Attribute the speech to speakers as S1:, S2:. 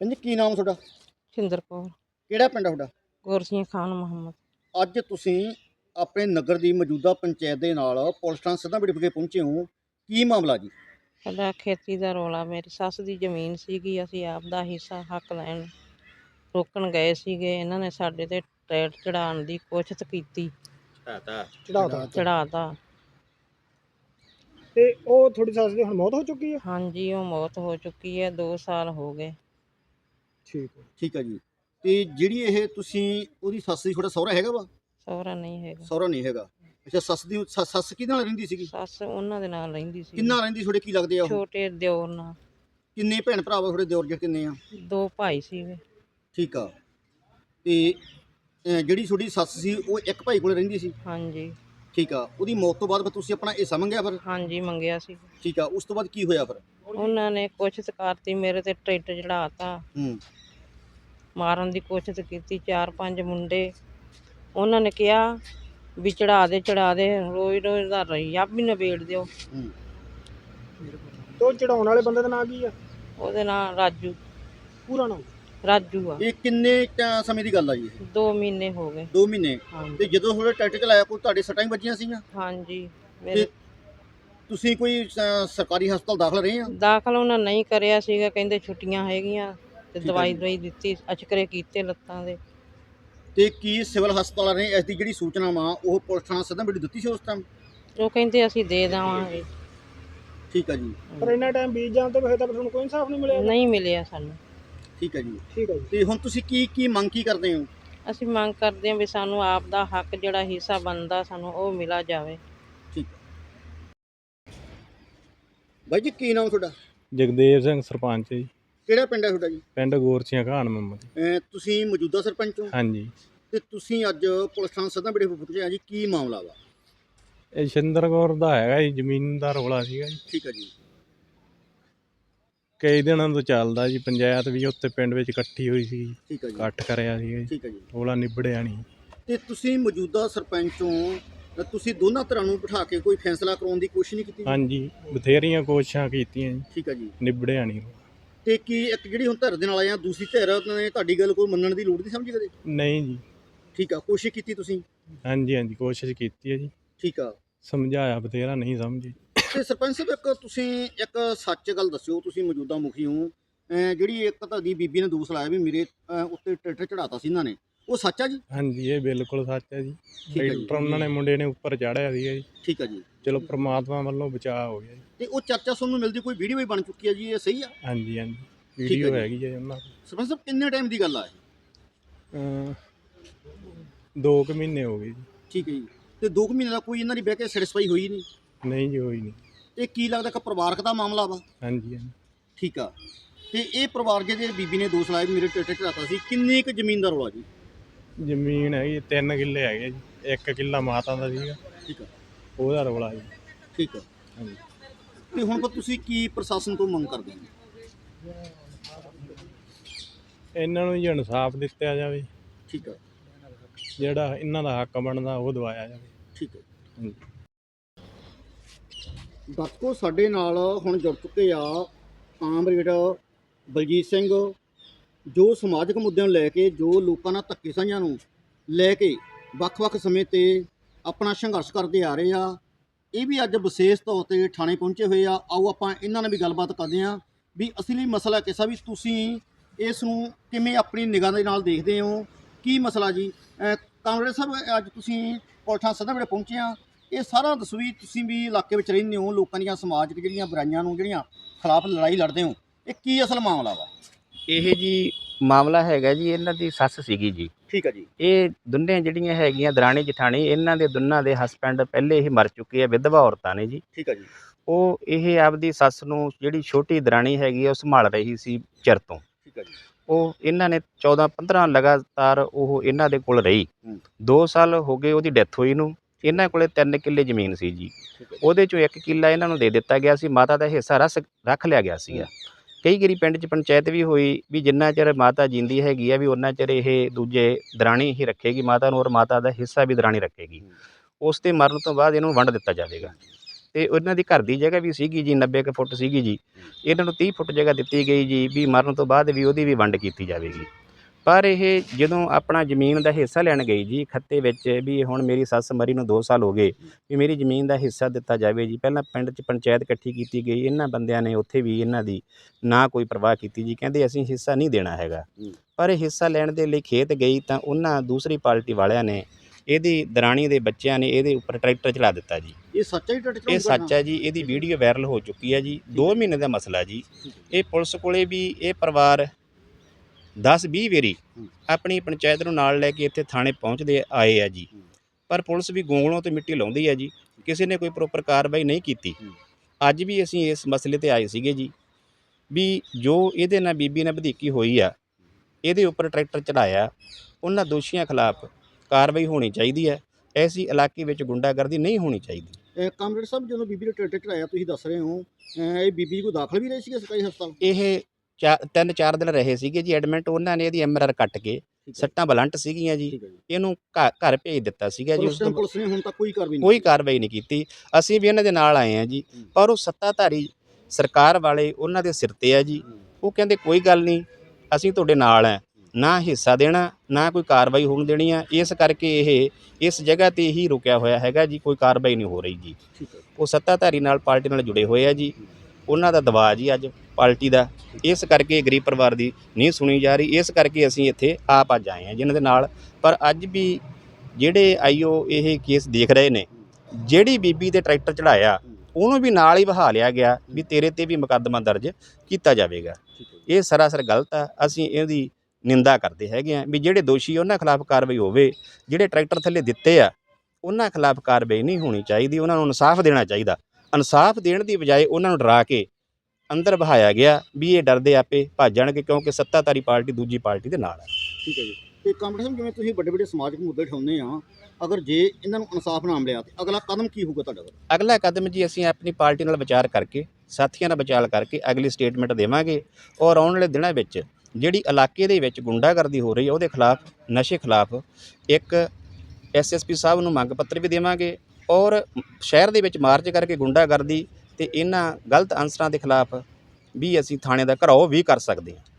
S1: ਭੈਣ ਜੀ ਕੀ ਨਾਮ ਤੁਹਾਡਾ?
S2: ਸਿੰਦਰ ਕੌਰ।
S1: ਕਿਹੜਾ ਪਿੰਡ ਆ ਤੁਹਾਡਾ?
S2: ਗੁਰਸੀਆਂ ਖਾਨ ਮੁਹੰਮਦ।
S1: ਅੱਜ ਤੁਸੀਂ ਆਪਣੇ ਨਗਰ ਦੀ ਮੌਜੂਦਾ ਪੰਚਾਇਤ ਦੇ ਨਾਲ ਪੁਲਿਸ ਥਾਣਾ ਸਿੱਧਾ ਵਿਖੇ ਪਹੁੰਚੇ ਹੋ। ਕੀ ਮਾਮਲਾ ਜੀ?
S2: ਸਾਡਾ ਖੇਤੀ ਦਾ ਰੋਲਾ ਮੇਰੀ ਸੱਸ ਦੀ ਜ਼ਮੀਨ ਸੀਗੀ ਅਸੀਂ ਆਪ ਦਾ ਹਿੱਸਾ ਹੱਕ ਲੈਣ ਰੋਕਣ ਗਏ ਸੀਗੇ। ਇਹਨਾਂ ਨੇ ਸਾਡੇ ਤੇ ਟਰੈਟ ਚੜਾਉਣ ਦੀ ਕੋਸ਼ਿਸ਼ ਕੀਤੀ।
S3: ਚੜਾਤਾ।
S2: ਚੜਾਤਾ?
S3: ਤੇ ਉਹ ਤੁਹਾਡੀ ਸੱਸ ਦੀ ਹੁਣ ਮੌਤ ਹੋ ਚੁੱਕੀ ਹੈ
S2: ਹਾਂਜੀ ਉਹ ਮੌਤ ਹੋ ਚੁੱਕੀ ਹੈ 2 ਸਾਲ ਹੋ ਗਏ।
S3: ਠੀਕ ਹੈ।
S1: ਠੀਕ ਹੈ ਜੀ। ਤੇ ਜਿਹੜੀ ਇਹ ਤੁਸੀਂ ਉਹਦੀ ਸੱਸ ਦੀ ਤੁਹਾਡਾ ਸਹੁਰਾ ਹੈਗਾ ਵਾ?
S2: ਸਹੁਰਾ ਨਹੀਂ ਹੈਗਾ।
S1: ਸਹੁਰਾ ਨਹੀਂ ਹੈਗਾ। ਅੱਛਾ ਸੱਸ ਦੀ ਸੱਸ ਸੱਸ ਕਿਹਦੇ ਨਾਲ ਰਹਿੰਦੀ ਸੀਗੀ?
S2: ਸੱਸ ਉਹਨਾਂ ਦੇ ਨਾਲ ਰਹਿੰਦੀ ਸੀ।
S1: ਕਿੰਨਾ ਰਹਿੰਦੀ ਤੁਹਾਡੇ ਕੀ ਲੱਗਦੇ ਆ ਉਹ?
S2: ਛੋਟੇ ਦਿਓਰ ਨਾਲ।
S1: ਕਿੰਨੇ ਭੈਣ ਭਰਾ ਵਾ ਤੁਹਾਡੇ ਦਿਓਰ ਜੀ ਕਿੰਨੇ ਆ?
S2: ਦੋ ਭਾਈ ਸੀਗੇ।
S1: ਠੀਕ ਆ। ਤੇ ਅਹ, ਜਿਹੜੀ ਤੁਹਾਡੀ ਸੱਸ ਸੀ ਉਹ ਇੱਕ ਭਾਈ ਕੋਲੇ ਰਹਿੰਦੀ ਸੀ?
S2: ਹਾਂਜੀ।
S1: ਠੀਕ ਆ। ਉਹਦੀ ਮੌਤ ਤੋਂ ਬਾਅਦ ਫਿਰ ਤੁਸੀਂ ਆਪਣਾ ਹਿੱਸਾ ਮੰਗਿਆ ਫਿਰ?
S2: ਹਾਂਜੀ ਮੰਗਿਆ ਸੀ।
S1: ਠੀਕ ਆ। ਉਸ ਤੋਂ ਬਾਅਦ ਕੀ ਹੋਇਆ ਫਿਰ?
S2: ਉਹਨਾਂ ਨੇ ਕੋਸ਼ਿਸ਼ ਕਰਤੀ ਮੇਰੇ ਤੇ ਟਰੈਟ ਚੜਾਤਾ
S1: ਹੂੰ।
S2: ਮਾਰਨ ਦੀ ਕੋਸ਼ਿਸ਼ ਕੀਤੀ ਚਾਰ ਪੰਜ ਮੁੰਡੇ। ਉਹਨਾਂ ਨੇ ਕਿਹਾ ਵੀ ਚੜਾ ਦੇ ਚੜਾ ਦੇ ਰੋਜ਼ ਰੋਜ਼ ਦਾ ਰਈਆ ਵੀ ਨਿਬੇੜ ਦਿਓ।
S1: ਹੂੰ।
S3: ਤੇ ਚੜਾਉਣ ਵਾਲੇ ਬੰਦੇ ਦਾ ਨਾਂ ਕੀ ਆ?
S2: ਉਹਦੇ ਨਾਲ ਰਾਜੂ।
S3: ਪੂਰਾ ਨਾਮ
S2: ਰਾਜੂ ਆ।
S1: ਇਹ ਕਿੰਨੇ ਕੁ ਸਮੇਂ ਦੀ ਗੱਲ ਆ ਜੀ ਇਹ?
S2: 2 ਮਹੀਨੇ ਹੋ ਗਏ।
S1: 2 ਮਹੀਨੇ।
S2: ਹਾਂਜੀ।
S1: ਤੇ ਜਦੋਂ ਤੁਹਾਡੇ ਟਰੈਕਟਰ ਚਲਾਇਆ ਕੋਈ ਤੁਹਾਡੇ ਸੱਟਾਂ ਹੀ ਵੱਜੀਆਂ ਸੀਗੀਆਂ?
S2: ਹਾਂਜੀ। ਮੇਰੇ
S1: ਤੁਸੀਂ ਕੋਈ ਸਰਕਾਰੀ ਹਸਪਤਾਲ ਦਾਖਲ ਰਹੇ ਆ?
S2: ਦਾਖਲ ਉਹਨਾਂ ਨਹੀਂ ਕਰਿਆ ਸੀਗਾ ਕਹਿੰਦੇ ਛੁੱਟੀਆਂ ਹੈਗੀਆਂ ਤੇ
S1: ਠੀਕ
S2: ਦਵਾਈ
S1: ਜੀ।
S2: ਦਵਾਈ ਦਿੱਤੀ ਅਚਕਰੇ ਕੀਤੇ ਲੱਤਾਂ ਦੇ।
S1: ਤੇ ਕੀ ਸਿਵਲ ਹਸਪਤਾਲਾਂ ਨੇ ਇਸ ਦੀ ਜਿਹੜੀ ਸੂਚਨਾ ਵਾ ਉਹ ਪੁਲਿਸ ਥਾਣਾ ਸਿੱਧਾ ਬਿੜੀ ਦਿੱਤੀ ਸੀ ਉਸ ਟਾਈਮ
S2: ਉਹ ਕਹਿੰਦੇ ਅਸੀਂ ਦੇ ਦੇਵਾਂਗੇ।
S1: ਠੀਕ ਆ ਜੀ।
S3: ਪਰ ਇੰਨਾ ਟਾਈਮ ਬੀਤ ਜਾਣ ਤੇ ਫਿਰ ਤਾਂ ਤੁਹਾਨੂੰ ਕੋਈ ਇਨਸਾਫ ਨਹੀਂ ਮਿਲਿਆ।
S2: ਨਹੀਂ ਮਿਲਿਆ ਸਾਨੂੰ।
S1: ਠੀਕ ਆ ਜੀ।
S3: ਠੀਕ ਹੈ ਜੀ।
S1: ਤੇ ਹੁਣ ਤੁਸੀਂ ਕੀ ਕੀ ਮੰਗ ਕੀ ਕਰਦੇ ਹੋ?
S2: ਅਸੀਂ ਮੰਗ ਕਰਦੇ ਹਾਂ ਵੀ ਸਾਨੂੰ ਆਪ ਦਾ ਹੱਕ ਜਿਹੜਾ ਹਿੱਸਾ ਬਣਦਾ ਸਾਨੂੰ ਉਹ ਮਿਲਾ ਜਾਵੇ
S1: ਠੀਕ ਬਾਈ ਜੀ ਕੀ ਨਾਮ ਤੁਹਾਡਾ?
S4: ਜਗਦੇਵ ਸਿੰਘ ਸਰਪੰਚ ਜੀ।
S1: ਕਿਹੜਾ ਪਿੰਡ ਹੈ ਤੁਹਾਡਾ ਜੀ?
S4: ਪਿੰਡ ਗੋਰਚੀਆਂ ਖਾਨ ਮੁਹੰਮਦ।
S1: ਅਹ, ਤੁਸੀਂ ਮੌਜੂਦਾ ਸਰਪੰਚ ਹੋ?
S4: ਹਾਂਜੀ।
S1: ਤੇ ਤੁਸੀਂ ਅੱਜ ਪੁਲਿਸ ਥਾਣਾ ਸਿੱਧਾ ਬਿੜੀ ਪਹੁੰਚੇ ਆ ਜੀ ਕੀ ਮਾਮਲਾ ਵਾ?
S4: ਇਹ ਸ਼ਿੰਦਰ ਕੌਰ ਦਾ ਹੈਗਾ ਜੀ ਜ਼ਮੀਨ ਦਾ ਰੌਲਾ ਸੀਗਾ ਜੀ।
S1: ਠੀਕ ਆ ਜੀ।
S4: ਕਈ ਦਿਨਾਂ ਤੋਂ ਚੱਲਦਾ ਜੀ ਪੰਚਾਇਤ ਵੀ ਉੱਥੇ ਪਿੰਡ ਵਿੱਚ ਇਕੱਠੀ ਹੋਈ ਸੀ।
S1: ਠੀਕ ਆ ਜੀ।
S4: ਇਕੱਠ ਕਰਿਆ ਸੀਗਾ ਜੀ।
S1: ਠੀਕ ਆ ਜੀ।
S4: ਰੌਲਾ ਨਿਬੜਿਆ ਨਹੀਂ।
S1: ਤੇ ਤੁਸੀਂ ਮੌਜੂਦਾ ਸਰਪੰਚ ਹੋ ਤੁਸੀਂ ਦੋਨਾਂ ਤਰ੍ਹਾਂ ਨੂੰ ਬਿਠਾ ਕੇ ਕੋਈ ਫੈਸਲਾ ਕਰਾਉਣ ਦੀ ਕੋਸ਼ਿਸ਼ ਨਹੀਂ ਕੀਤੀ
S4: ਹਾਂਜੀ ਬਥੇਰੀਆਂ ਕੋਸ਼ਿਸ਼ਾਂ ਕੀਤੀਆਂ ਜੀ।
S1: ਠੀਕ ਆ ਜੀ।
S4: ਨਿਬੜਿਆ ਨਹੀਂ
S1: ਤੇ ਕੀ ਇੱਕ ਜਿਹੜੀ ਹੁਣ ਧਿਰ ਦੇ ਨਾਲ ਆਏ ਆ ਦੂਸਰੀ ਧਿਰ ਨੇ ਤੁਹਾਡੀ ਗੱਲ ਕੋਈ ਮੰਨਣ ਦੀ ਲੋੜ ਨਹੀਂ ਸਮਝੀ ਕਦੇ?
S4: ਨਹੀਂ ਜੀ।
S1: ਠੀਕ ਆ ਕੋਸ਼ਿਸ਼ ਕੀਤੀ ਤੁਸੀਂ?
S4: ਹਾਂਜੀ ਹਾਂਜੀ ਕੋਸ਼ਿਸ਼ ਕੀਤੀ ਹੈ ਜੀ।
S1: ਠੀਕ ਆ।
S4: ਸਮਝਾਇਆ ਬਥੇਰਾ ਨਹੀਂ ਸਮਝੀ।
S1: ਤੇ ਸਰਪੰਚ ਸਾਹਿਬ ਇੱਕ ਤੁਸੀਂ ਇੱਕ ਸੱਚ ਗੱਲ ਦੱਸਿਓ ਤੁਸੀਂ ਮੌਜੂਦਾ ਮੁਖੀ ਹੋ। ਜਿਹੜੀ ਇੱਕ ਤੁਹਾਡੀ ਬੀਬੀ ਨੇ ਦੋਸ਼ ਲਾਇਆ ਵੀ ਮੇਰੇ ਉੱਤੇ ਟਰੈਕਟਰ ਚੜਾਤਾ ਸੀ ਇਹਨਾਂ ਨੇ। ਉਹ ਸੱਚ ਆ ਜੀ?
S4: ਹਾਂਜੀ ਇਹ ਬਿਲਕੁਲ ਸੱਚ ਹੈ ਜੀ।
S1: ਠੀਕ ਹੈ ਜੀ।
S4: ਟਰੈਕਟਰ ਉਹਨਾਂ ਨੇ ਮੁੰਡੇ ਨੇ ਉੱਪਰ ਚਾੜਿਆ ਸੀਗਾ ਜੀ।
S1: ਠੀਕ ਆ ਜੀ।
S4: ਚਲੋ ਪ੍ਰਮਾਤਮਾ ਵੱਲੋਂ ਬਚਾਅ ਹੋ ਗਿਆ ਜੀ।
S1: ਤੇ ਉਹ ਚਰਚਾ ਤੁਹਾਨੂੰ ਮਿਲਦੀ ਕੋਈ ਵੀਡੀਓ ਵੀ ਬਣ ਚੁੱਕੀ ਹੈ ਜੀ ਇਹ ਸਹੀ ਆ?
S4: ਹਾਂਜੀ ਹਾਂਜੀ।
S1: ਹੈ
S4: ਵੀਡੀਓ
S1: ਜੀ।
S4: ਹੈਗੀ ਹੈ ਉਹਨਾਂ ਕੋਲ
S1: ਸਰਪੰਚ ਸਾਹਿਬ ਕਿੰਨੇ ਟਾਈਮ ਦੀ ਗੱਲ ਆ ਇਹ?
S4: ਅਮ ਦੋ ਕੁ ਮਹੀਨੇ ਹੋ ਗਏ ਜੀ।
S1: ਠੀਕ ਹੈ ਜੀ। ਤੇ 2 ਮਹੀਨੇ ਦਾ ਕੋਈ ਇਹਨਾਂ ਦੀ ਬਹਿ ਕੇ ਸੈਟੀਸਫਾਈ ਹੋਈ ਨਹੀਂ?
S4: ਨਹੀਂ ਜੀ ਹੋਈ ਨਹੀਂ।
S1: ਇਹ ਕੀ ਲੱਗਦਾ ਕਿ ਪਰਿਵਾਰਕ ਦਾ ਮਾਮਲਾ ਵਾ?
S4: ਹਾਂਜੀ ਹਾਂਜੀ।
S1: ਠੀਕ ਆ। ਤੇ ਇਹ ਪਰਿਵਾਰ ਜਿਹੜੇ ਬੀਬੀ ਨੇ ਦੋਸ਼ ਲਾਇਆ ਵੀ ਮੇਰੇ ਟਰੈਕਟਰ ਚੜਾਤਾ ਸੀ ਕਿੰਨੀ ਕੁ ਜ਼ਮੀਨ ਦਾ ਰੌਲਾ ਜੀ?
S4: ਜ਼ਮੀਨ ਹੈਗੀ ਤਿੰਨ ਕਿੱਲੇ ਹੈਗੇ ਜੀ। ਇੱਕ ਕਿੱਲਾ ਮਾਤਾ ਦਾ ਸੀਗਾ।
S1: ਠੀਕ ਆ।
S4: ਉਹਦਾ ਰੌਲਾ ਜੀ।
S1: ਠੀਕ ਆ।
S4: ਹਾਂਜੀ।
S1: ਤੇ ਹੁਣ ਪਰ ਤੁਸੀਂ ਕੀ ਪ੍ਰਸ਼ਾਸਨ ਤੋਂ ਮੰਗ ਕਰਦੇ ਹੋ?
S4: ਇਹਨਾਂ ਨੂੰ ਜੀ ਇਨਸਾਫ ਦਿੱਤਾ ਜਾਵੇ।
S1: ਠੀਕ ਆ।
S4: ਜਿਹੜਾ ਇਹਨਾਂ ਦਾ ਹੱਕ ਬਣਦਾ ਉਹ ਦਵਾਇਆ ਜਾਵੇ।
S1: ਠੀਕ ਹੈ ਡਾਕੋ ਸਾਡੇ ਨਾਲ ਹੁਣ ਜੁੜ ਚੁੱਕੇ ਆ ਕਾਮਰੇਡ ਬਲਜੀਤ ਸਿੰਘ ਜੋ ਸਮਾਜਿਕ ਮੁੱਦਿਆਂ ਨੂੰ ਲੈ ਕੇ, ਜੋ ਲੋਕਾਂ ਨਾਲ ਧੱਕੇ ਸਾਂਝਾਂ ਨੂੰ ਲੈ ਕੇ ਵੱਖ-ਵੱਖ ਸਮੇਂ ਤੇ ਆਪਣਾ ਸੰਘਰਸ਼ ਕਰਦੇ ਆ ਰਹੇ ਆ, ਇਹ ਵੀ ਅੱਜ ਵਿਸ਼ੇਸ਼ ਤੌਰ ਤੇ ਥਾਣੇ ਪਹੁੰਚੇ ਹੋਏ ਆ। ਆਓ ਆਪਾਂ ਇਹਨਾਂ ਨਾਲ ਵੀ ਗੱਲਬਾਤ ਕਰਦੇ ਆ ਵੀ ਅਸਲੀ ਮਸਲਾ ਕਿਸਾ ਵੀ ਤੁਸੀਂ ਇਸ ਨੂੰ ਕਿਵੇਂ ਆਪਣੀ ਨਿਗਾਹ ਦੇ ਨਾਲ ਦੇਖਦੇ ਹੋ? ਕੀ ਮਸਲਾ ਜੀ? ਕਾਂਗਰਸ ਸਾਹਿਬ, ਅੱਜ ਤੁਸੀਂ ਕੋਠਾ ਸਦਾ ਵੇਲੇ ਪਹੁੰਚੇ ਆ। ਇਹ ਸਾਰਾ ਦੱਸੋ ਵੀ ਤੁਸੀਂ ਵੀ ਇਲਾਕੇ ਵਿੱਚ ਰਹਿੰਦੇ ਹੋ, ਲੋਕਾਂ ਦੀਆਂ ਸਮਾਜਿਕ ਜਿਹੜੀਆਂ ਬੁਰਾਈਆਂ ਨੂੰ ਜਿਹੜੀਆਂ ਖਿਲਾਫ ਲੜਾਈ ਲੜਦੇ ਹੋ, ਇਹ ਕੀ ਅਸਲ ਮਾਮਲਾ ਵਾ?
S5: ਇਹ ਜੀ ਮਾਮਲਾ ਹੈਗਾ ਜੀ ਇਹਨਾਂ ਦੀ ਸੱਸ ਸੀਗੀ ਜੀ।
S1: ਠੀਕ ਹੈ ਜੀ।
S5: ਇਹ ਦੋਨੇ ਜਿਹੜੀਆਂ ਹੈਗੀਆਂ ਦਰਾਣੀ ਜਠਾਣੀ ਇਹਨਾਂ ਦੇ ਦੋਨਾਂ ਦੇ ਹਸਬੈਂਡ ਪਹਿਲੇ ਹੀ ਮਰ ਚੁੱਕੇ ਆ ਵਿਧਵਾ ਔਰਤਾਂ ਨੇ ਜੀ।
S1: ਠੀਕ ਹੈ ਜੀ।
S5: ਉਹ ਇਹ ਆਪਦੀ ਸੱਸ ਨੂੰ ਜਿਹੜੀ ਛੋਟੀ ਦਰਾਣੀ ਹੈਗੀ ਆ ਉਹ ਸੰਭਾਲ ਰਹੀ ਸੀ ਚਿਰ ਤੋਂ।
S1: ਠੀਕ ਹੈ ਜੀ।
S5: ਉਹ ਇਹਨਾਂ ਨੇ 14 15 ਲਗਾਤਾਰ ਉਹ ਇਹਨਾਂ ਦੇ ਕੋਲ ਰਹੀ।
S1: ਹੂੰ।
S5: 2 ਸਾਲ ਹੋ ਗਏ ਉਹਦੀ ਡੈਥ ਹੋਈ ਨੂੰ। ਇਹਨਾਂ ਕੋਲੇ 3 ਕਿੱਲੇ ਜ਼ਮੀਨ ਸੀ ਜੀ। ਉਹਦੇ ਚੋਂ 1 ਕਿੱਲਾ ਇਹਨਾਂ ਨੂੰ ਦੇ ਦਿੱਤਾ ਗਿਆ ਸੀ। ਮਾਤਾ ਦਾ ਹਿੱਸਾ ਰਸ ਰੱਖ ਲਿਆ ਗਿਆ ਸੀਗਾ। ਕਈ ਗਰੀ ਪਿੰਡ 'ਚ ਪੰਚਾਇਤ ਵੀ ਹੋਈ ਵੀ ਜਿੰਨਾ ਚਿਰ ਮਾਤਾ ਜਿੰਦੀ ਹੈਗੀ ਆ ਵੀ ਉਹਨਾਂ ਚਿਰ ਇਹ ਦੂਜੇ ਦਰਾਣੀ ਹੀ ਰੱਖੇਗੀ ਮਾਤਾ ਨੂੰ ਔਰ ਮਾਤਾ ਦਾ ਹਿੱਸਾ ਵੀ ਦਰਾਣੀ ਰੱਖੇਗੀ। ਉਸ ਦੇ ਮਰਨ ਤੋਂ ਬਾਅਦ ਇਹਨੂੰ ਵੰਡ ਦਿੱਤਾ ਜਾਵੇਗਾ। ਤੇ ਉਹਨਾਂ ਦੀ ਘਰ ਦੀ ਜਗ੍ਹਾ ਵੀ ਸੀਗੀ ਜੀ 90 ਕੁ ਫੁੱਟ ਸੀਗੀ ਜੀ। ਇਹਨਾਂ ਨੂੰ 30 ਫੁੱਟ ਜਗ੍ਹਾ ਦਿੱਤੀ ਗਈ ਜੀ ਵੀ ਮਰਨ ਤੋਂ ਬਾਅਦ ਵੀ ਉਹਦੀ ਵੀ ਵੰਡ ਕੀਤੀ ਜਾਵੇਗੀ। ਪਰ ਇਹ ਜਦੋਂ ਆਪਣਾ ਜ਼ਮੀਨ ਦਾ ਹਿੱਸਾ ਲੈਣ ਗਈ ਜੀ ਖੱਤੇ ਵਿੱਚ ਵੀ ਹੁਣ ਮੇਰੀ ਸੱਸ ਮਰੀ ਨੂੰ 2 ਸਾਲ ਹੋ ਗਏ ਵੀ ਮੇਰੀ ਜ਼ਮੀਨ ਦਾ ਹਿੱਸਾ ਦਿੱਤਾ ਜਾਵੇ ਜੀ। ਪਹਿਲਾਂ ਪਿੰਡ 'ਚ ਪੰਚਾਇਤ ਇਕੱਠੀ ਕੀਤੀ ਗਈ ਇਹਨਾਂ ਬੰਦਿਆਂ ਨੇ ਉੱਥੇ ਵੀ ਇਹਨਾਂ ਦੀ ਨਾ ਕੋਈ ਪਰਵਾਹ ਕੀਤੀ ਜੀ ਕਹਿੰਦੇ ਅਸੀਂ ਹਿੱਸਾ ਨਹੀਂ ਦੇਣਾ ਹੈਗਾ। ਪਰ ਇਹ ਹਿੱਸਾ ਲੈਣ ਦੇ ਲਈ ਖੇਤ ਗਈ ਤਾਂ ਉਹਨਾਂ ਦੂਸਰੀ ਪਾਰਟੀ ਵਾਲਿਆਂ ਨੇ ਇਹਦੀ ਦਰਾਣੀ ਦੇ ਬੱਚਿਆਂ ਨੇ ਇਹਦੇ ਉੱਪਰ ਟਰੈਕਟਰ ਚਲਾ ਦਿੱਤਾ ਜੀ।
S1: ਇਹ ਸੱਚਾ ਹੀ ਟੱਟ
S5: ਇਹ ਸੱਚ ਹੈ ਜੀ ਇਹਦੀ ਵੀਡੀਓ ਵਾਇਰਲ ਹੋ ਚੁੱਕੀ ਹੈ ਜੀ 2 ਮਹੀਨੇ ਦਾ ਮਸਲਾ ਜੀ। ਇਹ ਪੁਲਿਸ ਕੋਲੇ ਵੀ ਇਹ ਪਰਿਵਾਰ 10-20 ਵਾਰੀ। ਆਪਣੀ ਪੰਚਾਇਤ ਨੂੰ ਨਾਲ ਲੈ ਕੇ ਇੱਥੇ ਥਾਣੇ ਪਹੁੰਚਦੇ ਆਏ ਆ ਜੀ। ਪਰ ਪੁਲਿਸ ਵੀ ਗੋਂਗਲੋਂ ਤੇ ਮਿੱਟੀ ਲਾਉਂਦੀ ਹੈ ਜੀ। ਕਿਸੇ ਨੇ ਕੋਈ ਪ੍ਰੋਪਰ ਕਾਰਵਾਈ ਨਹੀਂ ਕੀਤੀ। ਅੱਜ ਵੀ ਅਸੀਂ ਇਸ ਮਸਲੇ ਤੇ ਆਏ ਸੀਗੇ ਜੀ। ਵੀ ਜੋ ਇਹਦੇ ਨਾਲ ਬੀਬੀ ਨਾਲ ਵਧੀਕੀ ਹੋਈ ਆ ਇਹਦੇ ਉੱਪਰ ਟਰੈਕਟਰ ਚੜਾਇਆ ਉਹਨਾਂ ਦੋਸ਼ੀਆਂ ਖਿਲਾਫ ਕਾਰਵਾਈ ਹੋਣੀ ਚਾਹੀਦੀ ਹੈ ਐਸੀ ਇਲਾਕੇ ਵਿੱਚ ਗੁੰਡਾਗਰਦੀ ਨਹੀਂ ਹੋਣੀ ਚਾਹੀਦੀ।
S1: ਕਾਮਰੇਡ ਸਾਹਿਬ ਜਦੋਂ ਬੀਬੀ ਨੇ ਟਰੈਕਟਰ ਚੜਾਇਆ ਤੁਸੀਂ ਦੱਸ ਰਹੇ ਹੋ ਇਹ ਬੀਬੀ ਕੋਈ ਦਾਖਲ ਵੀ ਰਹੀ ਸੀ ਸਰਕਾਰੀ ਹਸਪਤਾਲ?
S5: ਇਹ ਚਾਰ ਤਿੰਨ ਚਾਰ ਦਿਨ ਰਹੇ ਸੀਗੇ ਜੀ ਐਡਮਿਟ ਉਹਨਾਂ ਨੇ ਇਹਦੀ ਐਮਆਰਆਰ ਕੱਟ ਕੇ ਸੱਟਾਂ ਬਲੰਟ ਸੀਗੀਆਂ ਜੀ। ਇਹਨੂੰ ਘਰ ਘਰ ਭੇਜ ਦਿੱਤਾ ਸੀਗਾ ਜੀ। ਉਸ
S1: ਉਸ
S5: ਤੋਂ
S1: ਟਾਈਮ ਪੁਲਿਸ ਨੇ ਹੁਣ ਤੱਕ ਕੋਈ ਕਾਰਵਾਈ ਨਹੀਂ
S5: ਕੋਈ। ਕਾਰਵਾਈ ਨਹੀਂ ਕੀਤੀ। ਅਸੀਂ ਵੀ ਇਹਨਾਂ ਦੇ ਨਾਲ ਆਏ ਆ ਜੀ। ਪਰ ਉਹ ਸੱਤਾਧਾਰੀ ਸਰਕਾਰ ਵਾਲੇ ਉਹਨਾਂ ਦੇ ਸਿਰ ਤੇ ਆ ਜੀ। ਉਹ ਕਹਿੰਦੇ ਕੋਈ ਗੱਲ ਨਹੀਂ ਅਸੀਂ ਤੁਹਾਡੇ ਨਾਲ ਆ ਨਾ ਹਿੱਸਾ ਦੇਣਾ ਨਾ ਕੋਈ ਕਾਰਵਾਈ ਹੋਣ ਦੇਣੀ ਆ। ਇਸ ਕਰਕੇ ਇਹ ਇਸ ਜਗ੍ਹਾ ਤੇ ਹੀ ਰੁਕਿਆ ਹੋਇਆ ਹੈਗਾ ਜੀ। ਕੋਈ ਕਾਰਵਾਈ ਨਹੀਂ ਹੋ ਰਹੀ ਜੀ।
S1: ਠੀਕ ਹੈ।
S5: ਉਹ ਸੱਤਾਧਾਰੀ ਨਾਲ ਪਾਰਟੀ ਨਾਲ ਜੁੜੇ ਹੋਏ ਆ ਜੀ। ਉਹਨਾਂ ਦਾ ਦਬਾਅ ਜੀ ਅੱਜ। ਪਾਰਟੀ ਦਾ। ਇਸ ਕਰਕੇ ਗਰੀਬ ਪਰਿਵਾਰ ਦੀ ਨਹੀਂ ਸੁਣੀ ਜਾ ਰਹੀ। ਇਸ ਕਰਕੇ ਅਸੀਂ ਇੱਥੇ ਆਪ ਅੱਜ ਆਏ ਹਾਂ ਜਿਨ੍ਹਾਂ ਦੇ ਨਾਲ। ਪਰ ਅੱਜ ਵੀ ਜਿਹੜੇ ਆਈਓ ਇਹ ਕੇਸ ਦੇਖ ਰਹੇ ਨੇ, ਜਿਹੜੀ ਬੀਬੀ ਤੇ ਟਰੈਕਟਰ ਚੜਾਇਆ, ਉਹਨੂੰ ਵੀ ਨਾਲ ਹੀ ਬਹਾ ਲਿਆ ਗਿਆ ਵੀ ਤੇਰੇ ਤੇ ਵੀ ਮੁਕੱਦਮਾ ਦਰਜ ਕੀਤਾ ਜਾਵੇਗਾ। ਇਹ ਸਰਾਸਰ ਗਲਤ ਆ। ਅਸੀਂ ਇਹਦੀ ਨਿੰਦਾ ਕਰਦੇ ਹੈਗੇ ਆ ਵੀ ਜਿਹੜੇ ਦੋਸ਼ੀ ਉਹਨਾਂ ਖਿਲਾਫ ਕਾਰਵਾਈ ਹੋਵੇ। ਜਿਹੜੇ ਟਰੈਕਟਰ ਥੱਲੇ ਦਿੱਤੇ ਆ, ਉਹਨਾਂ ਖਿਲਾਫ ਕਾਰਵਾਈ ਨਹੀਂ ਹੋਣੀ ਚਾਹੀਦੀ। ਉਹਨਾਂ ਨੂੰ ਇਨਸਾਫ ਦੇਣਾ ਚਾਹੀਦਾ। ਇਨਸਾਫ ਦੇਣ ਦੀ ਬਜਾਏ ਉਹਨਾਂ ਨੂੰ ਡਰਾ ਕੇ ਅੰਦਰ ਬਹਾਇਆ ਗਿਆ ਵੀ ਇਹ ਡਰਦੇ ਆਪੇ ਭੱਜ ਜਾਣਗੇ ਕਿਉਂਕਿ ਸੱਤਾਧਾਰੀ ਪਾਰਟੀ ਦੂਜੀ ਪਾਰਟੀ ਦੇ ਨਾਲ ਹੈ
S1: ਠੀਕ ਹੈ ਜੀ ਤੇ ਕਾਮਰੇਡ ਸਾਹਿਬ ਜਿਵੇਂ ਤੁਸੀਂ ਵੱਡੇ ਵੱਡੇ ਸਮਾਜਿਕ ਮੁੱਦੇ ਉਠਾਉਂਦੇ ਆ ਅਗਰ ਜੇ ਇਹਨਾਂ ਨੂੰ ਇਨਸਾਫ ਨਾ ਮਿਲਿਆ ਤੇ ਅਗਲਾ ਕਦਮ ਕੀ ਹੋਊਗਾ ਤੁਹਾਡਾ?
S5: ਅਗਲਾ ਕਦਮ ਜੀ ਅਸੀਂ ਆਪਣੀ ਪਾਰਟੀ ਨਾਲ ਵਿਚਾਰ ਕਰਕੇ ਸਾਥੀਆਂ ਨਾਲ ਵਿਚਾਰ ਕਰਕੇ ਅਗਲੀ ਸਟੇਟਮੈਂਟ ਦੇਵਾਂਗੇ ਔਰ ਆਉਣ ਵਾਲੇ ਦਿਨਾਂ ਵਿੱਚ ਜਿਹੜੀ ਇਲਾਕੇ ਦੇ ਵਿੱਚ ਗੁੰਡਾਗਰਦੀ ਹੋ ਰਹੀ ਹੈ ਉਹਦੇ ਖਿਲਾਫ ਨਸ਼ੇ ਖਿਲਾਫ ਇੱਕ ਐਸਐਸਪੀ ਸਾਹਿਬ ਨੂੰ ਮੰਗ ਪੱਤਰ ਵੀ ਦੇਵਾਂਗੇ ਔਰ ਸ਼ਹਿਰ ਦੇ ਵਿੱਚ ਮਾਰਚ ਕਰਕੇ ਗੁੰਡਾਗਰਦੀ ਅਤੇ ਇਹਨਾਂ ਗਲਤ ਅਨਸਰਾਂ ਦੇ ਖਿਲਾਫ ਵੀ ਅਸੀਂ ਥਾਣੇ ਦਾ ਘਰਾਓ ਵੀ ਕਰ ਸਕਦੇ ਹਾਂ।